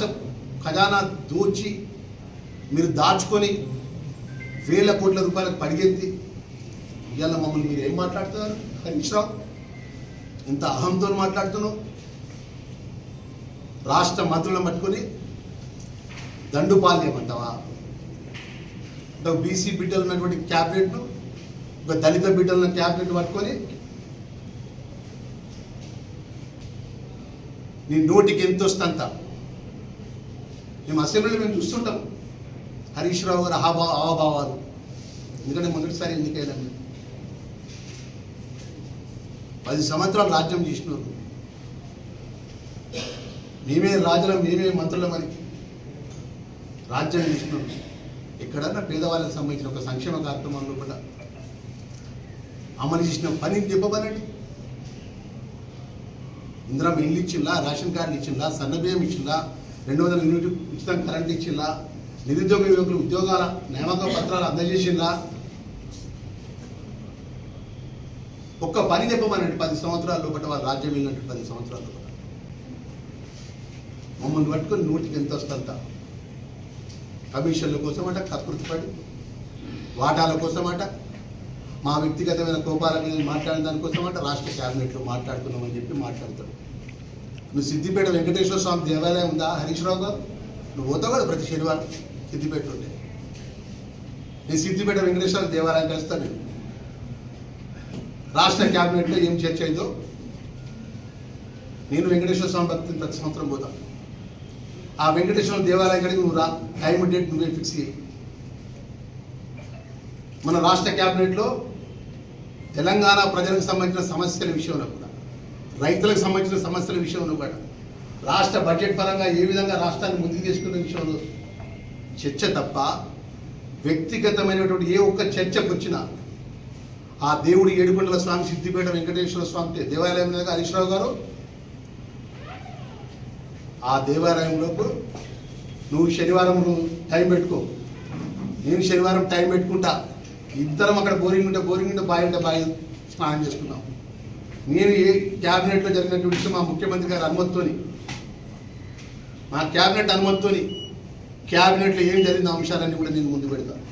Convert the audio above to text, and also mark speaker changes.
Speaker 1: రాష్ట్ర ఖజానా దోచి మీరు దాచుకొని వేల కోట్ల రూపాయలకు పడిగెత్తి ఇవాళ మమ్మల్ని మీరు ఏం మాట్లాడుతున్నారు? హరీష్రావు ఇంత అహంతో మాట్లాడుతున్నావు. రాష్ట్ర మంత్రులను పట్టుకొని దండుపాల్యమంటావా అంటే బీసీ బిడ్డలు ఉన్నటువంటి క్యాబినెట్ను ఒక దళిత బిడ్డలున్న క్యాబినెట్ పట్టుకొని నీ నోటికి ఎంత వస్తుందంత మేము అసెంబ్లీలో మేము చూస్తుంటాం. హరీష్ రావు గారు హావా హావభావాలు ఎందుకంటే మొదటిసారి ఎన్నికైనా పది సంవత్సరాలు రాజ్యం చేసినారు. మేమే రాజులం మేమే మంత్రులమని రాజ్యం చేసినారు. ఎక్కడన్నా పేదవాళ్ళకి సంబంధించిన ఒక సంక్షేమ కార్యక్రమంలో కూడా అమలు చేసిన పని చెప్పబనండి ఇందిరా ఇల్లు ఇచ్చిందా రేషన్ కార్డులు ఇచ్చిందా సన్నబియ్యం ఇచ్చిందా రెండు వందల యూనిట్ ఉచితం కరెంట్ ఇచ్చిందా నిరుద్యోగ యువకులు ఉద్యోగాల నియామక పత్రాలు అందజేసిందా ఒక్క పని చెప్పమనండి పది సంవత్సరాల లోపల వాళ్ళు రాజ్యం వెళ్ళినట్టు పది సంవత్సరాల లోపల. మమ్మల్ని పట్టుకొని నూటికి ఎంత వస్తుందంత కమిషన్ల కోసమట కకృతిపడి వాటాల కోసం అట మా వ్యక్తిగతమైన కోపాల మీద మాట్లాడిన దానికోసమట రాష్ట్ర క్యాబినెట్లో మాట్లాడుకున్నామని చెప్పి మాట్లాడతాడు నువ్వు సిద్దిపేట వెంకటేశ్వర స్వామి దేవాలయం ఉందా? హరీష్ రావు గారు? నువ్వు పోతావు కదా ప్రతి శనివారం సిద్దిపేట ఉంటే నేను సిద్దిపేట వెంకటేశ్వర దేవాలయం కలుస్తాను నేను రాష్ట్ర క్యాబినెట్లో ఏం చర్చ అయిందో? నేను వెంకటేశ్వర స్వామి భక్తిని ప్రతి సంవత్సరం పోతాను. ఆ వెంకటేశ్వర దేవాలయం కడిగి నువ్వు రా. టైం డేట్ నువ్వే ఫిక్స్ చేయి. మన రాష్ట్ర క్యాబినెట్లో తెలంగాణ ప్రజలకు సంబంధించిన సమస్యల విషయంలో కూడా రైతులకు సంబంధించిన సమస్యల విషయంలో కూడా రాష్ట్ర బడ్జెట్ పరంగా ఏ విధంగా రాష్ట్రాన్ని ముందుకు తీసుకునే విషయంలో చర్చ తప్ప వ్యక్తిగతమైనటువంటి ఏ ఒక్క చర్చకు వచ్చినా ఆ దేవుడి ఏడుకొండల స్వామి సిద్దిపేట వెంకటేశ్వర స్వామి దేవాలయం మీద హరీష్రావు గారు? ఆ దేవాలయంలోపు నువ్వు శనివారం నువ్వు టైం పెట్టుకో. నేను శనివారం టైం పెట్టుకుంటా. ఇద్దరం అక్కడ బోరింగ్ ఉంటే బోరింగ్ ఉంటే బావి ఉంటే బావి స్నానం చేసుకున్నాం నేను ఏ క్యాబినెట్లో జరిగినటువంటి విషయం మా ముఖ్యమంత్రి గారి అనుమతితోని మా క్యాబినెట్ అనుమతితోని క్యాబినెట్లో ఏం జరిగిన అంశాలన్నీ కూడా నేను ముందు పెడతాను